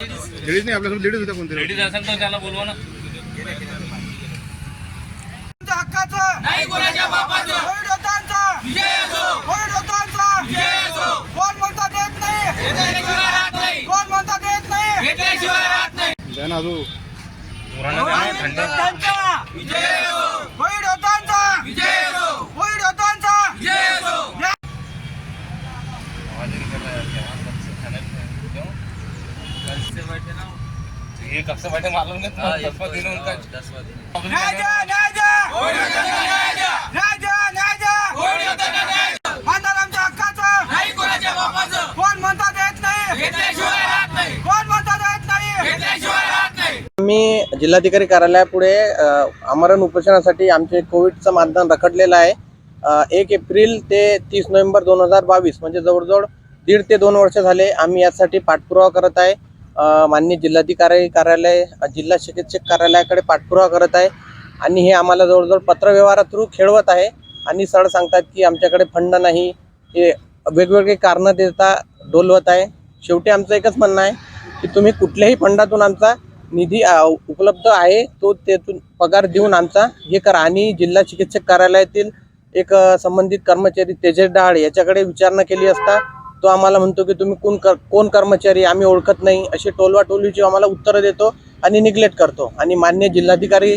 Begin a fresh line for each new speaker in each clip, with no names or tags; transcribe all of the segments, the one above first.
Ladies नाही आपल्यासोबत ladies होत्या कोणतरी
लेडीज असेल तर त्याला बोलवा ना. विजय असो
वडीलधाऱ्यांचा
विजय असो
कोण म्हणता देत नाही
घेतल्याशिवाय राहत नाही
कोण म्हणता देत नाही
घेतल्याशिवाय राहत
ना.
ये कब से बैठे मालूम नहीं दिन उनका
हक्काचं!
नाही कोणाच्या बापाचं.
कोण नाही?
घेतल्याशिवाय राहत नाही.
कोण नाही?
घेतल्याशिवाय राहत नाही.
मी जिल्हाधिकारी कार्यालयापुढे आमरण उपोषणासाठी आमचे कोविडचं मानधन रखडलेलं आहे. एक एप्रिल ते तीस नोव्हेंबर दोन हजार बावीस म्हणजे जवळजवळ दीड ते दोन वर्ष झाले आम्ही यासाठी पाठपुरावा करत आहे. मान्य जिल्हाधिकारी कार्यालय जिल्हा चिकित्सक कार्यालयाकडे पाठपुरावा करत आहे आणि हे आम्हाला जवळजवळ पत्रव्यवहारा थ्रू खेळवत आहे. आणि सर सांगतात की आमच्याकडे फंड नाही. हे वेगवेगळे कारणं देता डोलवत आहे. शेवटी आमचं एकच म्हणणं आहे की तुम्ही कुठल्याही फंडातून आमचा निधी उपलब्ध आहे तो त्यातून पगार देऊन आमचा हे करा. आणि जिल्हा चिकित्सक कार्यालयातील एक संबंधित कर्मचारी तेजस डहाळ याच्याकडे विचारणा केली असता तो आम्हाला म्हणतो की तुम्ही कोण कर कोण कर्मचारी आम्ही ओळखत नाही अशी टोलवाटोलीची आम्हाला उत्तरं देतो आणि निग्लेक्ट करतो. आणि मान्य जिल्हाधिकारी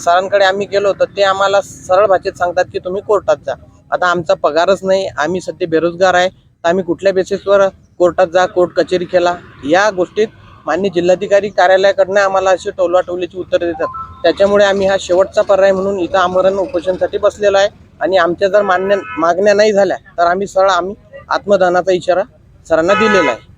सरांकडे आम्ही गेलो तर ते आम्हाला सरळ भाषेत सांगतात की तुम्ही कोर्टात जा. आता आमचा पगारच नाही आम्ही सध्या बेरोजगार आहे तर आम्ही कुठल्या बेसिसवर कोर्टात जा कोर्ट कचेरी केला? या गोष्टीत मान्य जिल्हाधिकारी कार्यालयाकडनं आम्हाला अशी टोलवाटोलीची उत्तरं देतात. त्याच्यामुळे आम्ही हा शेवटचा पर्याय म्हणून इथं आमरण उपोषणसाठी बसलेलो आहे. आणि आमच्या जर मान्य मागण्या नाही झाल्या तर आम्ही सरळ आम्ही आत्मदानाचा इशारा सरांना दिलेला आहे.